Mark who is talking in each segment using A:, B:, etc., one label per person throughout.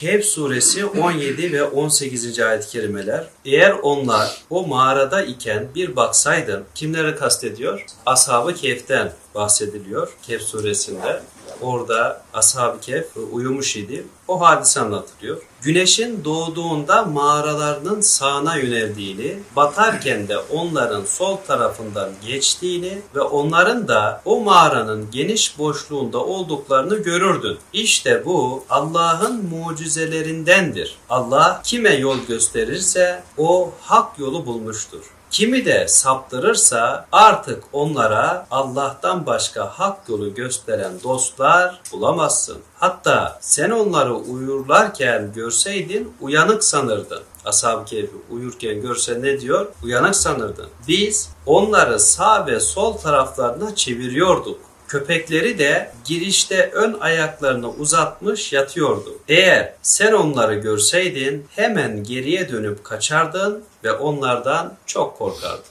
A: Kehf suresi 17 ve 18. ayet-i kerimeler. Eğer onlar o mağarada iken bir baksaydın kimleri kastediyor? Ashab-ı Kehf'ten bahsediliyor Kehf suresinde. Orada Ashab-ı Kehf uyumuş idi. O hadise anlatılıyor. Güneşin doğduğunda mağaralarının sağına yöneldiğini, batarken de onların sol tarafından geçtiğini ve onların da o mağaranın geniş boşluğunda olduklarını görürdün. İşte bu Allah'ın mucizelerindendir. Allah kime yol gösterirse o hak yolu bulmuştur. Kimi de saptırırsa artık onlara Allah'tan başka hak yolu gösteren dostlar bulamazsın. Hatta sen onları uyurlarken görseydin uyanık sanırdın. Ashab-ı Kehf'i uyurken görse ne diyor? Uyanık sanırdın. Biz onları sağ ve sol taraflarına çeviriyorduk. Köpekleri de girişte ön ayaklarını uzatmış yatıyordu. Eğer sen onları görseydin hemen geriye dönüp kaçardın ve onlardan çok korkardın.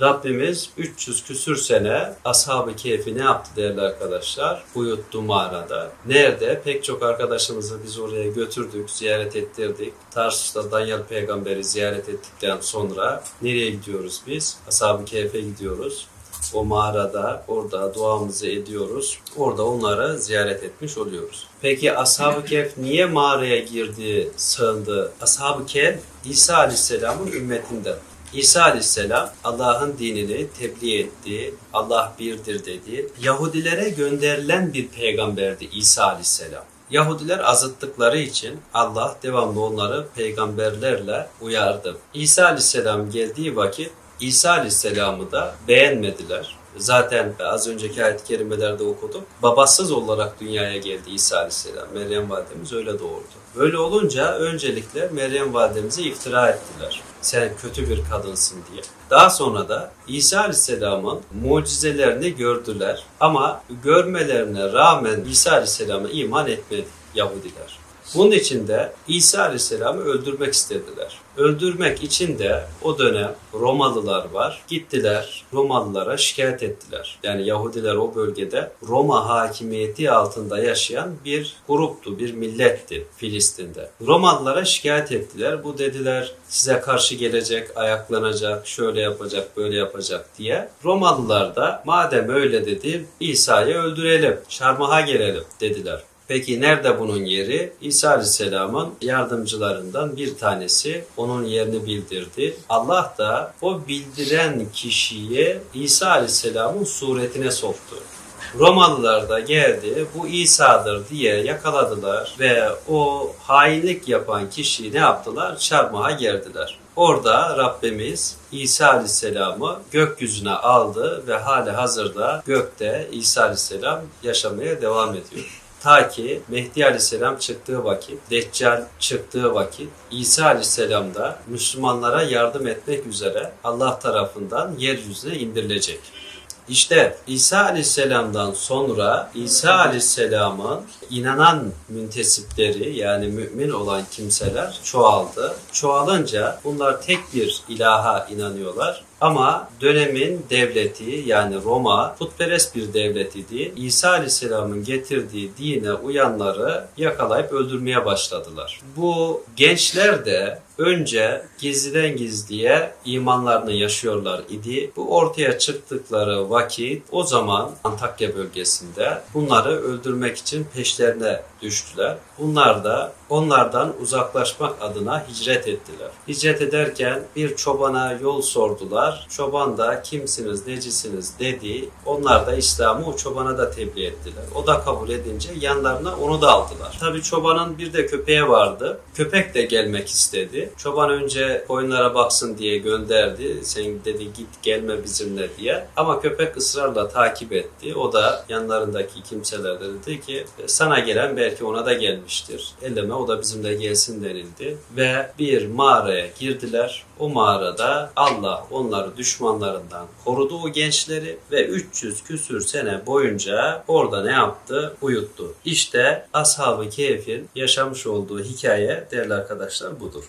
A: Rabbimiz 300 küsür sene Ashab-ı Kehf'i ne yaptı değerli arkadaşlar? Uyuttu mağarada. Nerede? Pek çok arkadaşımızı biz oraya götürdük, ziyaret ettirdik. Tarsus'ta Danyal peygamberi ziyaret ettikten sonra nereye gidiyoruz biz? Ashab-ı Kehf'e gidiyoruz o mağarada orada duamızı ediyoruz. Orada onları ziyaret etmiş oluyoruz. Peki Ashab-ı Kehf niye mağaraya girdi, sığındı? Ashab-ı Kehf İsa Aleyhisselam'ın ümmetinden. İsa Aleyhisselam Allah'ın dinini tebliğ etti, Allah birdir dedi. Yahudilere gönderilen bir peygamberdi İsa Aleyhisselam. Yahudiler azıttıkları için Allah devamlı onları peygamberlerle uyardı. İsa Aleyhisselam geldiği vakit İsa Aleyhisselam'ı da beğenmediler. Zaten az önceki ayet-i kerimelerde okuduk. Babasız olarak dünyaya geldi İsa Aleyhisselam. Meryem validemiz öyle doğurdu. Böyle olunca öncelikle Meryem validemize iftira ettiler. Sen kötü bir kadınsın diye. Daha sonra da İsa Aleyhisselam'ın mucizelerini gördüler. Ama görmelerine rağmen İsa Aleyhisselam'a iman etmedi Yahudiler. Bunun için de İsa Aleyhisselam'ı öldürmek istediler. Öldürmek için de o dönem Romalılar var. Gittiler Romalılara şikayet ettiler. Yani Yahudiler o bölgede Roma hakimiyeti altında yaşayan bir gruptu, bir milletti Filistin'de. Romalılara şikayet ettiler. Bu dediler size karşı gelecek, ayaklanacak, şöyle yapacak, böyle yapacak diye. Romalılar da madem öyle dedi İsa'yı öldürelim, şarmıha gelelim dediler. Peki nerede bunun yeri? İsa Aleyhisselam'ın yardımcılarından bir tanesi onun yerini bildirdi. Allah da o bildiren kişiyi İsa Aleyhisselam'ın suretine soktu. Romalılar da geldi bu İsa'dır diye yakaladılar ve o hainlik yapan kişiyi ne yaptılar? Çarmıha gerdiler. Orada Rabbimiz İsa Aleyhisselam'ı gökyüzüne aldı ve hali hazırda gökte İsa Aleyhisselam yaşamaya devam ediyor. Ta ki Mehdi Aleyhisselam çıktığı vakit, Deccal çıktığı vakit İsa Aleyhisselam da Müslümanlara yardım etmek üzere Allah tarafından yeryüzüne indirilecek. İşte İsa Aleyhisselam'dan sonra İsa Aleyhisselam'ın inanan müntesipleri yani mümin olan kimseler çoğaldı. Çoğalınca bunlar tek bir ilaha inanıyorlar. Ama dönemin devleti yani Roma putperest bir devlet idi. İsa Aleyhisselam'ın getirdiği dine uyanları yakalayıp öldürmeye başladılar. Bu gençler de önce gizliden gizliye imanlarını yaşıyorlar idi. Bu ortaya çıktıkları vakit o zaman Antakya bölgesinde bunları öldürmek için peşlerine düştüler. Bunlar da onlardan uzaklaşmak adına hicret ettiler. Hicret ederken bir çobana yol sordular. Çoban da kimsiniz, necisiniz dedi. Onlar da İslam'ı o çobana da tebliğ ettiler. O da kabul edince yanlarına onu da aldılar. Tabi çobanın bir de köpeği vardı. Köpek de gelmek istedi. Çoban önce koyunlara baksın diye gönderdi. Sen dedi git gelme bizimle diye. Ama köpek ısrarla takip etti. O da yanlarındaki kimseler de dedi ki sana gelen belki ona da gelmiştir. Elleme o da bizimle gelsin denildi. Ve bir mağaraya girdiler. O mağarada Allah onları düşmanlarından korudu o gençleri ve 300 küsür sene boyunca orada ne yaptı? Uyuttu. İşte Ashab-ı Kehf'in yaşamış olduğu hikaye değerli arkadaşlar budur.